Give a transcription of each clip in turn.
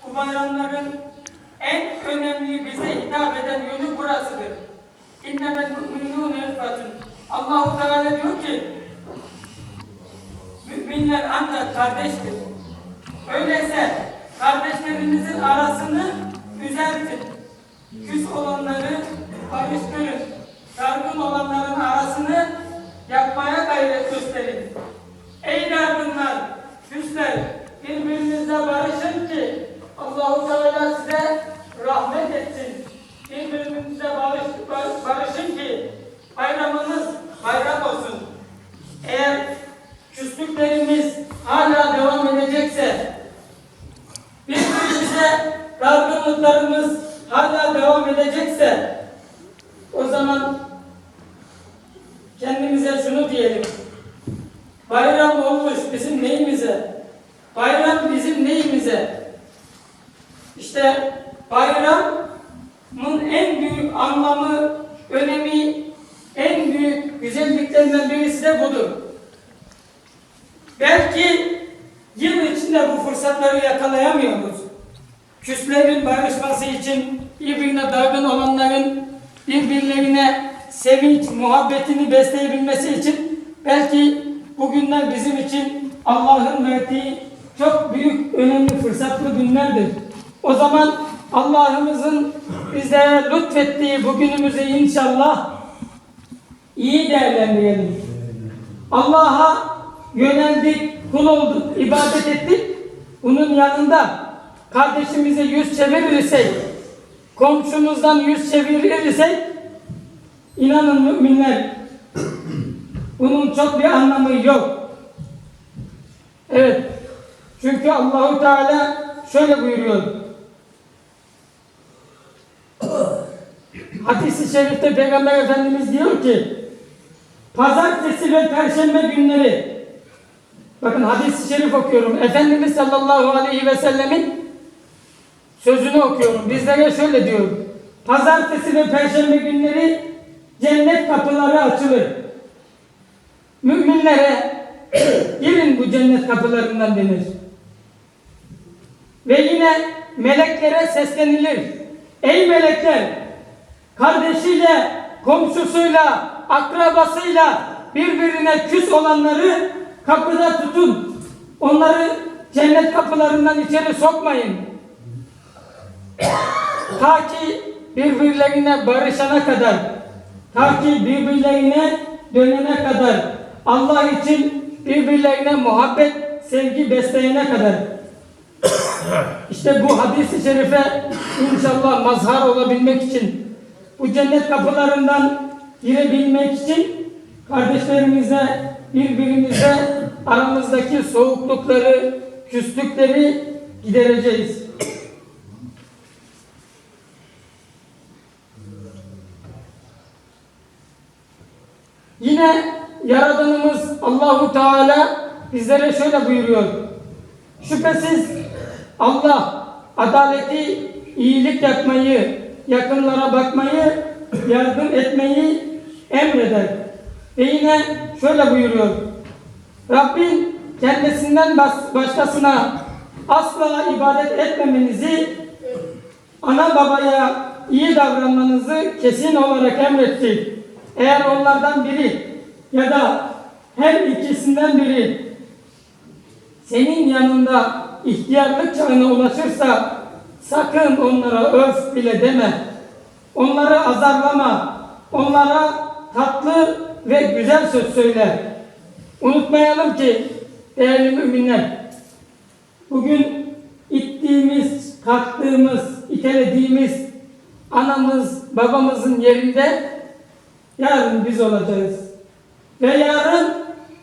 Bu bayramların en önemli bize hitap eden yönü burasıdır. İnnemel mu'minûne ihvetun. Allahu Teala diyor ki müminler ancak kardeştir. Öyleyse kardeşlerinizin arasını düzeltin. Küs olanları barıştırın. Dargın olanların arasını yapmaya gayret gösterin. Ey dargınlar, küsler, birbirinizle barışın ki Allahu Teala size rahmet etsin. Birbirinizle barış, bar- barışın ki bayramınız bayram olsun. Eğer küslüklerimiz hala devam edecekse, birbirimize dargınlıklarımız hala devam edecekse, o zaman kendimize şunu diyelim. Bayram olmuş bizim neyimize? Bayram bizim neyimize? İşte bayramın en büyük anlamı, önemi, en büyük güzelliklerinden birisi de budur. Belki yıl içinde bu fırsatları yakalayamıyoruz. Küslerin barışması için birbirine dargın olanların birbirlerine sevinç, muhabbetini besleyebilmesi için belki bugünler bizim için Allah'ın verdiği çok büyük, önemli, fırsatlı günlerdir. O zaman Allah'ımızın bize lütfettiği bugünümüzü inşallah iyi değerlendirelim. Allah'a yöneldik, kul olduk, ibadet ettik. Bunun yanında kardeşimize yüz çevirirsek, komşumuzdan yüz çevirirsek, inanın müminler, bunun çok bir anlamı yok. Evet, çünkü Allahu Teala şöyle buyuruyor. Hadis-i şerifte Peygamber Efendimiz diyor ki, Pazartesi ve Perşembe günleri Bakın hadis-i şerif okuyorum. Efendimiz sallallahu aleyhi ve sellemin sözünü okuyorum. Bizlere şöyle diyor. Pazartesi ve Perşembe günleri cennet kapıları açılır. Müminlere girin bu cennet kapılarından denir. Ve yine meleklere seslenilir. Ey melekler! Kardeşiyle, komşusuyla, akrabasıyla birbirine küs olanları kapıda tutun. Onları cennet kapılarından içeri sokmayın. Ta ki birbirlerine barışana kadar, ta ki birbirlerine dönene kadar, Allah için birbirlerine muhabbet, sevgi besleyene kadar. İşte bu hadis-i şerife inşallah mazhar olabilmek için, bu cennet kapılarından girebilmek için kardeşlerimize, birbirimize aramızdaki soğuklukları, küslükleri gidereceğiz. Yine Yaradanımız Allahu Teala bizlere şöyle buyuruyor. Şüphesiz Allah adaleti, iyilik yapmayı, yakınlara bakmayı, yardım etmeyi emreder. Ve yine şöyle buyuruyor. Rabbin kendisinden başkasına asla ibadet etmemenizi, ana babaya iyi davranmanızı kesin olarak emretti. Eğer onlardan biri ya da her ikisinden biri senin yanında ihtiyarlık çağına ulaşırsa sakın onlara öf bile deme. Onları azarlama. Onlara tatlı ve güzel söz söyle. Unutmayalım ki değerli müminler bugün ittiğimiz, kalktığımız, itelediğimiz anamız, babamızın yerinde yarın biz olacağız. Ve yarın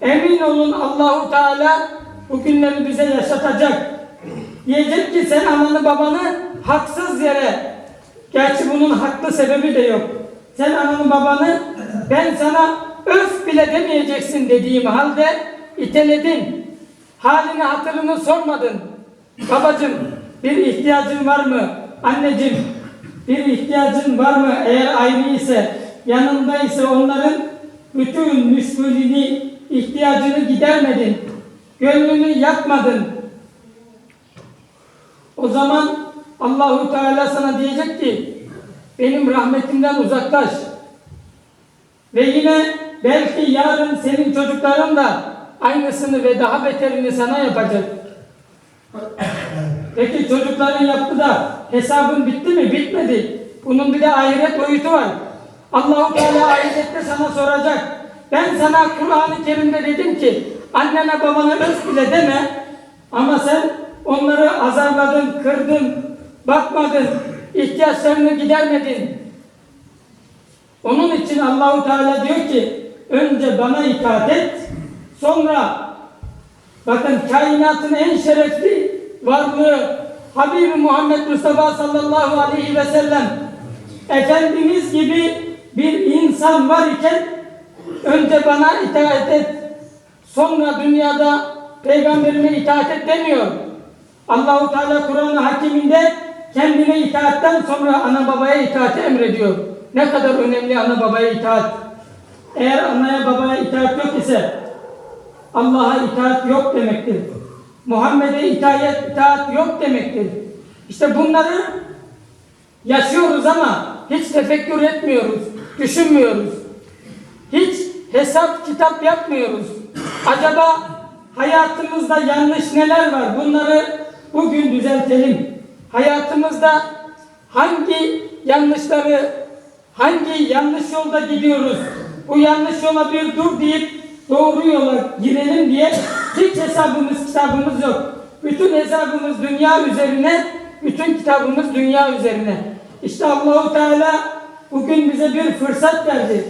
emin olun Allahu Teala bu günleri bize yaşatacak. Diyecek ki sen ananı babanı haksız yere, gerçi bunun haklı sebebi de yok. Sen ananı babanı ben sana öf bile demeyeceksin dediğim halde iteledin. Halini hatırını sormadın. Babacım bir ihtiyacın var mı? Anneciğim bir ihtiyacın var mı? Eğer ayrı ise yanında ise onların bütün müşgülini, ihtiyacını gidermedin. Gönlünü yakmadın. O zaman Allahu Teala sana diyecek ki benim rahmetimden uzaklaş. Ve yine belki yarın senin çocukların da aynısını ve daha beterini sana yapacak. Peki çocukların yaptı da hesabın bitti mi? Bitmedi. Bunun bir de ahiret boyutu var. Allahu Teala ahirette sana soracak. Ben sana Kur'an-ı Kerim'de dedim ki annene babana öz bile deme ama sen onları azarladın, kırdın, bakmadın, ihtiyaçlarını gidermedin. Onun için Allahu Teala diyor ki önce bana itaat et, sonra bakın kainatın en şerefli varlığı Habib Muhammed Mustafa sallallahu aleyhi ve sellem Efendimiz gibi bir insan var iken önce bana itaat et, sonra dünyada peygamberime itaat et demiyor. Allahu Teala Kur'an-ı Hakiminde kendine itaatten sonra ana babaya itaati emrediyor. Ne kadar önemli ana babaya itaat. Eğer anaya babaya itaat yok ise Allah'a itaat yok demektir. Muhammed'e itaat, itaat yok demektir. İşte bunları yaşıyoruz ama hiç tefekkür etmiyoruz, düşünmüyoruz. Hiç hesap kitap yapmıyoruz. Acaba hayatımızda yanlış neler var? Bunları bugün düzeltelim. Hayatımızda hangi yanlışları, hangi yanlış yolda gidiyoruz? Bu yanlış yola bir dur deyip doğru yola girelim diye hiç hesabımız kitabımız yok. Bütün hesabımız dünya üzerine, bütün kitabımız dünya üzerine. İşte Allahu Teala bugün bize bir fırsat verdi.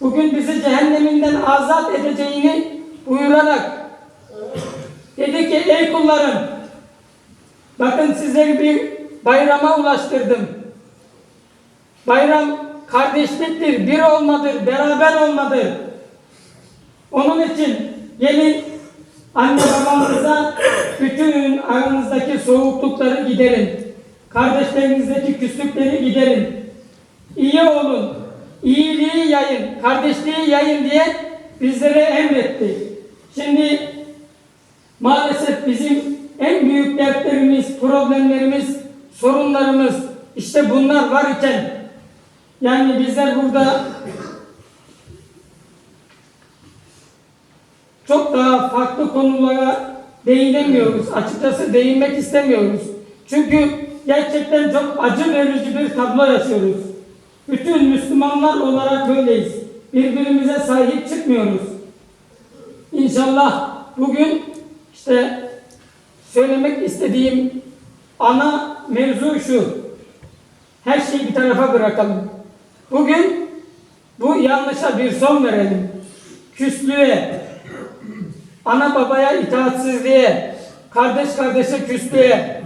Bugün bizi cehenneminden azat edeceğini buyurarak dedi ki ey kullarım bakın sizleri bir bayrama ulaştırdım. Bayram kardeşliktir, bir olmadır, beraber olmadır. Onun için gelin anne babamıza bütün aranızdaki soğuklukları giderin. Kardeşlerinizdeki küslükleri giderin. İyi olun, iyiliği yayın, kardeşliği yayın diye bizlere emretti. Şimdi maalesef bizim en büyük dertlerimiz, problemlerimiz, sorunlarımız işte bunlar var iken yani bizler burada çok daha farklı konulara değinemiyoruz. Açıkçası değinmek istemiyoruz. Çünkü gerçekten çok acı verici bir tablo yaşıyoruz. Bütün Müslümanlar olarak böyleyiz. Birbirimize sahip çıkmıyoruz. İnşallah bugün işte söylemek istediğim ana mevzu şu. Her şeyi bir tarafa bırakalım. Bugün bu yanlışa bir son verelim. Küslüğe, ana babaya itaatsizliğe, kardeş kardeşe küslüğe,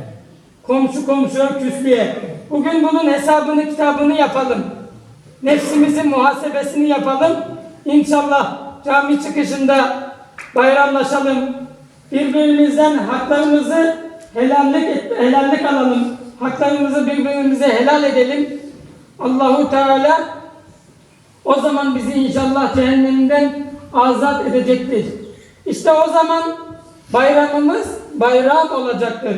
komşu komşuya küslüğe. Bugün bunun hesabını kitabını yapalım. Nefsimizin muhasebesini yapalım. İnşallah cami çıkışında bayramlaşalım. Birbirimizden haklarımızı helallik, et, helallik alalım. Haklarımızı birbirimize helal edelim. Allahu Teala o zaman bizi inşallah cehennemden azat edecektir. İşte o zaman bayramımız bayram olacaktır.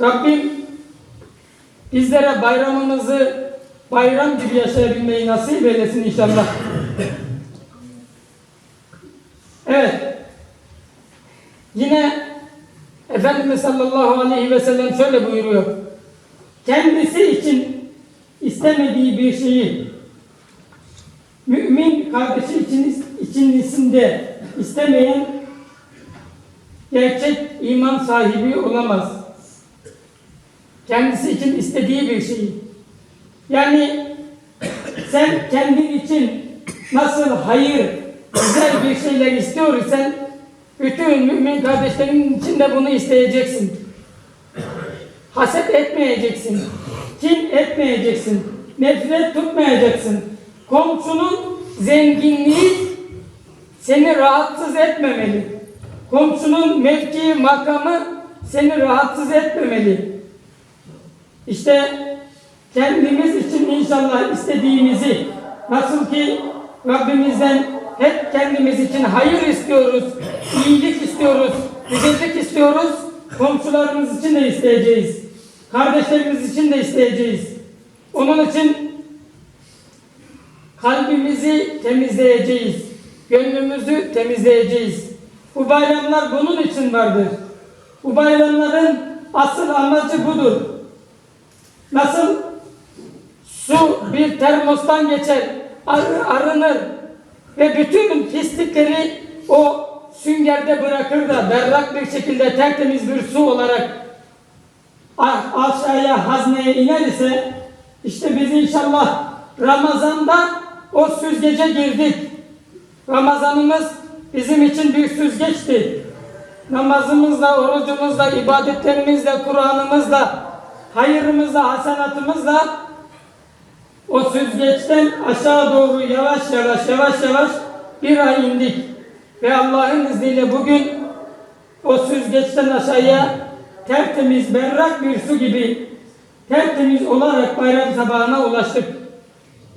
Rabbim bizlere bayramımızı bayram gibi yaşayabilmeyi nasip eylesin inşallah. Evet. Yine Efendimiz sallallahu aleyhi ve sellem şöyle buyuruyor. Kendisi için istemediği bir şeyi mümin kardeşi için içindisinde istemeyen gerçek iman sahibi olamaz. Kendisi için istediği bir şeyi. Yani sen kendin için nasıl hayır, güzel bir şeyler istiyor isen bütün mümin kardeşlerin için de bunu isteyeceksin. Haset etmeyeceksin. Kin etmeyeceksin. Nefret tutmayacaksın. Komşunun zenginliği seni rahatsız etmemeli. Komşunun mevkii, makamı seni rahatsız etmemeli. İşte kendimiz için inşallah istediğimizi nasıl ki Rabbimizden hep kendimiz için hayır istiyoruz, iyilik istiyoruz, güzellik istiyoruz. komşularımız için de isteyeceğiz. Kardeşlerimiz için de isteyeceğiz. Onun için kalbimizi temizleyeceğiz. Gönlümüzü temizleyeceğiz. Bu bayramlar bunun için vardır. Bu bayramların asıl amacı budur. Nasıl su bir termostan geçer, ar- arınır ve bütün pislikleri o süngerde bırakır da berrak bir şekilde tertemiz bir su olarak aşağıya hazneye iner ise işte biz inşallah Ramazan'da o süzgece girdik. Ramazanımız bizim için bir süzgeçti. Namazımızla, orucumuzla, ibadetlerimizle, Kur'an'ımızla, hayırımızla, hasenatımızla o süzgeçten aşağı doğru yavaş yavaş yavaş yavaş bir ay indik. Ve Allah'ın izniyle bugün o süzgeçten aşağıya tertemiz, berrak bir su gibi tertemiz olarak bayram sabahına ulaştık.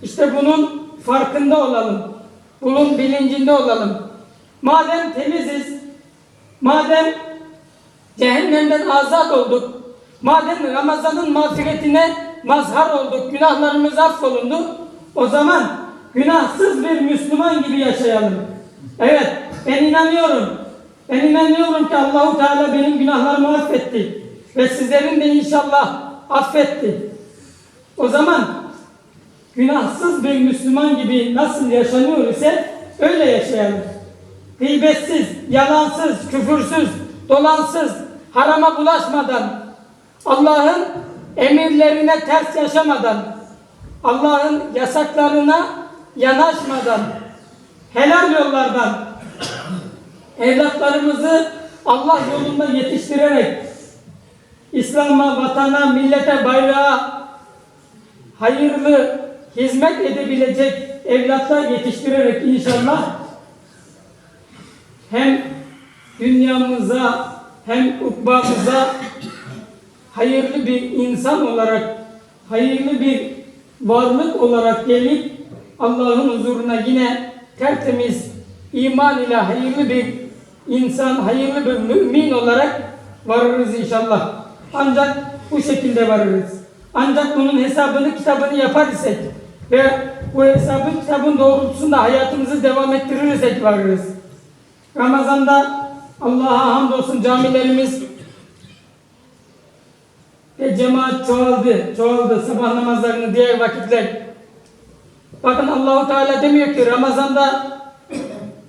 İşte bunun farkında olalım. Bunun bilincinde olalım. Madem temiziz, madem cehennemden azat olduk, madem Ramazan'ın mağfiretine mazhar olduk, günahlarımız affolundu, o zaman günahsız bir Müslüman gibi yaşayalım. Evet, ben inanıyorum. Ben inanıyorum ki Allahu Teala benim günahlarımı affetti ve sizlerin de inşallah affetti. O zaman günahsız bir Müslüman gibi nasıl yaşanıyor ise öyle yaşayalım. Gıybetsiz, yalansız, küfürsüz, dolansız, harama bulaşmadan, Allah'ın emirlerine ters yaşamadan, Allah'ın yasaklarına yanaşmadan, helal yollardan evlatlarımızı Allah yolunda yetiştirerek İslam'a, vatana, millete, bayrağa hayırlı hizmet edebilecek evlatlar yetiştirerek inşallah hem dünyamıza hem ukbamıza hayırlı bir insan olarak, hayırlı bir varlık olarak gelip Allah'ın huzuruna yine tertemiz iman ile hayırlı bir insan, hayırlı bir mümin olarak varırız inşallah. Ancak bu şekilde varırız. Ancak bunun hesabını, kitabını yapar isek ve bu hesabın, kitabın doğrultusunda hayatımızı devam ettirirsek varırız. Ramazan'da Allah'a hamdolsun camilerimiz ve cemaat çoğaldı, çoğaldı sabah namazlarını diğer vakitler. Bakın Allahu Teala demiyor ki Ramazan'da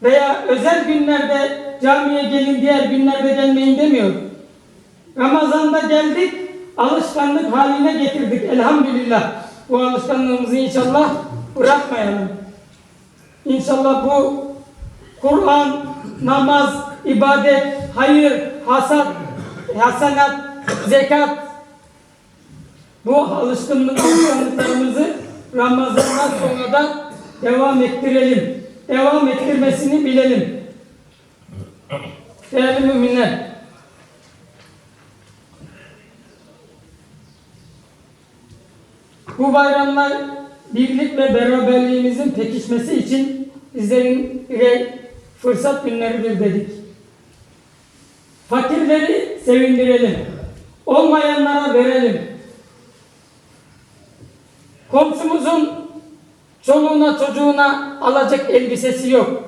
veya özel günlerde camiye gelin, diğer günlerde gelmeyin demiyor. Ramazan'da geldik, alışkanlık haline getirdik elhamdülillah. Bu alışkanlığımızı inşallah bırakmayalım. İnşallah bu Kur'an, namaz, ibadet, hayır, hasat, hasenat, zekat bu alışkanlık alışkanlıklarımızı Ramazan'dan sonra da devam ettirelim. Devam ettirmesini bilelim. Değerli müminler, bu bayramlar birlik ve beraberliğimizin pekişmesi için bizlerin birer fırsat günleridir dedik. Fakirleri sevindirelim. Olmayanlara verelim. Komşumuzun çoluğuna çocuğuna alacak elbisesi yok.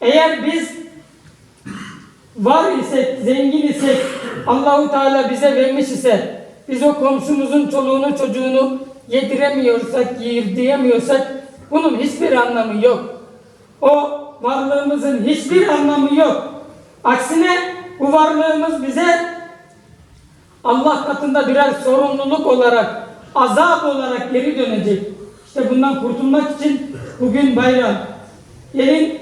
Eğer biz var isek, zengin isek, Allahu Teala bize vermiş ise, biz o komşumuzun çoluğunu çocuğunu yediremiyorsak, diyemiyorsak, bunun hiçbir anlamı yok. O varlığımızın hiçbir anlamı yok. Aksine bu varlığımız bize Allah katında birer sorumluluk olarak, azap olarak geri dönecek. İşte bundan kurtulmak için bugün bayram. Gelin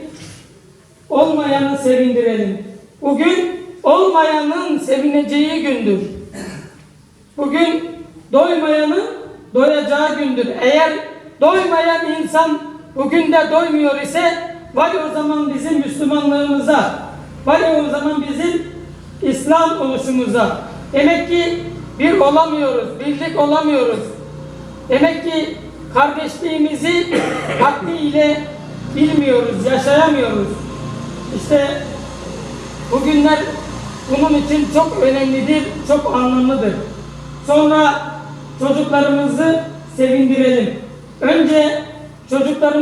olmayanı sevindirelim. Bugün olmayanın sevineceği gündür. Bugün doymayanın doyacağı gündür. Eğer doymayan insan bugün de doymuyor ise vay o zaman bizim Müslümanlığımıza, vay o zaman bizim İslam oluşumuza. Demek ki bir olamıyoruz, birlik olamıyoruz. Demek ki kardeşliğimizi vaktiyle bilmiyoruz, yaşayamıyoruz. İşte bugünler bunun için çok önemlidir, çok anlamlıdır. Sonra çocuklarımızı sevindirelim. Önce çocuklarımızı